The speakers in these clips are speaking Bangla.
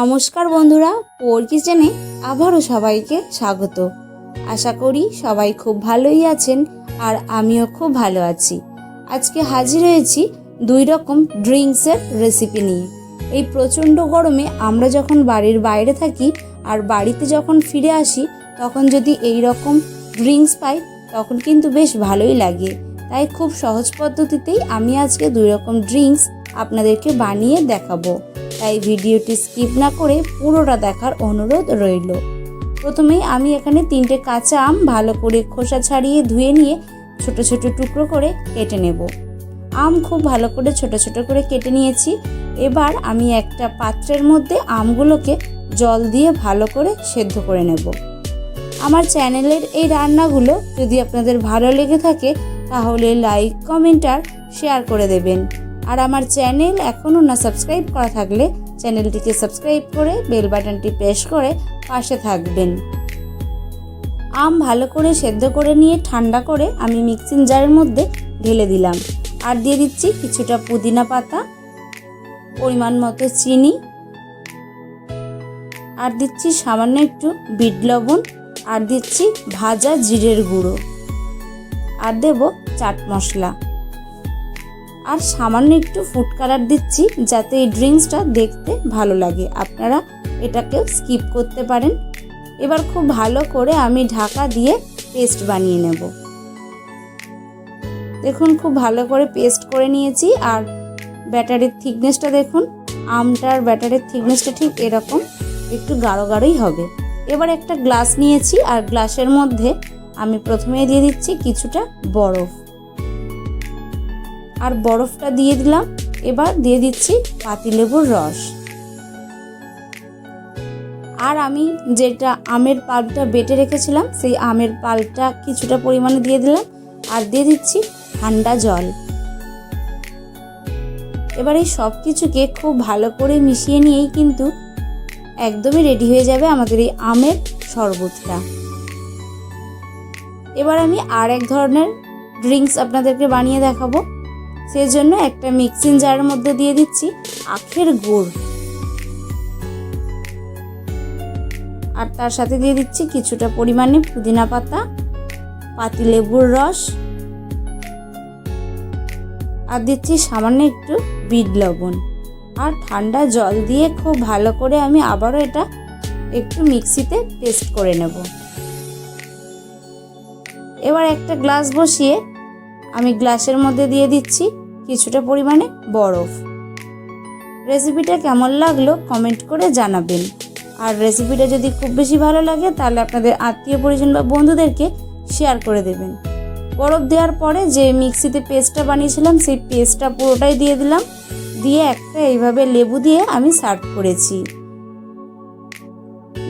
নমস্কার বন্ধুরা, পোর কিচেনে আবারও সবাইকে স্বাগত। আশা করি সবাই খুব ভালোই আছেন আর আমিও খুব ভালো আছি। আজকে হাজির হয়েছি দুই রকম ড্রিঙ্কসের রেসিপি নিয়ে। এই প্রচণ্ড গরমে আমরা যখন বাড়ির বাইরে থাকি আর বাড়িতে যখন ফিরে আসি, তখন যদি এই রকম ড্রিঙ্কস পাই, তখন কিন্তু বেশ ভালোই লাগে। তাই খুব সহজ পদ্ধতিতেই আমি আজকে দুই রকম ড্রিঙ্কস আপনাদেরকে বানিয়ে দেখাবো। তাই ভিডিওটি স্কিপ না করে পুরোটা দেখার অনুরোধ রইল। প্রথমেই আমি এখানে তিনটে কাঁচা আম ভালো করে খোসা ছাড়িয়ে ধুয়ে নিয়ে ছোট ছোট টুকরো করে কেটে নেব। আম খুব ভালো করে ছোট ছোট করে কেটে নিয়েছি। এবার আমি একটা পাত্রের মধ্যে আমগুলোকে জল দিয়ে ভালো করে সেদ্ধ করে নেব। আমার চ্যানেলের এই রান্নাগুলো যদি আপনাদের ভালো লেগে থাকে, তাহলে লাইক, কমেন্ট আর শেয়ার করে দেবেন। আর আমার চ্যানেল এখনও না সাবস্ক্রাইব করা থাকলে চ্যানেলটিকে সাবস্ক্রাইব করে বেল বাটনটি প্রেস করে পাশে থাকবেন। আম ভালো করে সেদ্ধ করে নিয়ে ঠান্ডা করে আমি মিক্সিং জারের মধ্যে ঢেলে দিলাম। আর দিয়ে দিচ্ছি কিছুটা পুদিনা পাতা, পরিমাণ মতো চিনি। আর দিচ্ছি সামান্য একটু বিট লবণ। আর দিচ্ছি ভাজা জিরের গুঁড়ো। আর দেব চাট মশলা। আর সামান্য একটু ফুড কালার দিচ্ছি যাতে এই ড্রিঙ্কসটা দেখতে ভালো লাগে। আপনারা এটাকে স্কিপ করতে পারেন। এবার খুব ভালো করে আমি ঢাকা দিয়ে পেস্ট বানিয়ে নেব। দেখুন, খুব ভালো করে পেস্ট করে নিয়েছি। আর ব্যাটারের থিকনেসটা দেখুন আমটার ব্যাটারের থিকনেসটা ঠিক এরকম, একটু গাঢ় গাঢ়ই হবে। এবার একটা গ্লাস নিয়েছি, আর গ্লাসের মধ্যে আমি প্রথমে দিয়ে দিচ্ছি কিছুটা বরফ। আর বরফটা দিয়ে দিলাম। এবার দিয়ে দিচ্ছি পাতিলেবুর রস। আর আমি যেটা আমের পাল্পটা বেটে রেখেছিলাম, সেই আমের পাল্পটা কিছুটা পরিমাণে দিয়ে দিলাম আর দিয়ে দিচ্ছি ঠান্ডা জল। এবার এই সব কিছুকে খুব ভালো করে মিশিয়ে নিয়েই কিন্তু একদমই রেডি হয়ে যাবে আমাদের এই আমের শরবতটা। এবার আমি আর এক ধরনের ড্রিঙ্কস আপনাদেরকে বানিয়ে দেখাবো। সেই জন্য একটা মিক্সিং জারের মধ্যে দিয়ে দিচ্ছি আখের গুড়। আর তার সাথে দিয়ে দিচ্ছি কিছুটা পরিমাণে পুদিনা পাতা, পাতিলেবুর রস। আর দিচ্ছি সামান্য একটু বিট লবণ। আর ঠান্ডা জল দিয়ে খুব ভালো করে আমি আবারও এটা একটু মিক্সিতে পেস্ট করে নেব। এবার একটা গ্লাস বসিয়ে আমি গ্লাসের মধ্যে দিয়ে দিচ্ছি কিছুটা পরিমাণে বরফ। রেসিপিটা কেমন লাগল কমেন্ট করে জানাবেন। আর রেসিপিটা যদি খুব বেশি ভালো লাগে তাহলে আপনাদের আত্মীয় পরিজন বা বন্ধুদেরকে শেয়ার করে দেবেন। বরফ দেওয়ার পরে যে মিক্সিতে পেস্টটা বানিয়েছিলাম সেই পেস্টটা পুরোটাই দিয়ে দিলাম। দিয়ে একটা এইভাবে লেবু দিয়ে আমি সার্ভ করেছি।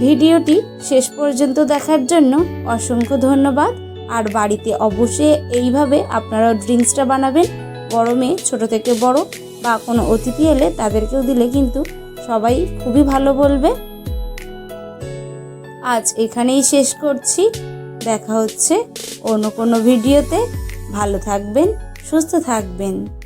ভিডিওটি শেষ পর্যন্ত দেখার জন্য অসংখ্য ধন্যবাদ। আর বাড়িতে অবশ্যই এইভাবে আপনারা ড্রিঙ্কসটা বানাবেন। গরমে ছোট থেকে বড় বা কোনো অতিথি এলে তাদেরকেও দিলে কিন্তু সবাই খুবই ভালো বলবে। আজ এখানেই শেষ করছি। দেখা হচ্ছে অন্য কোনো ভিডিওতে। ভালো থাকবেন, সুস্থ থাকবেন।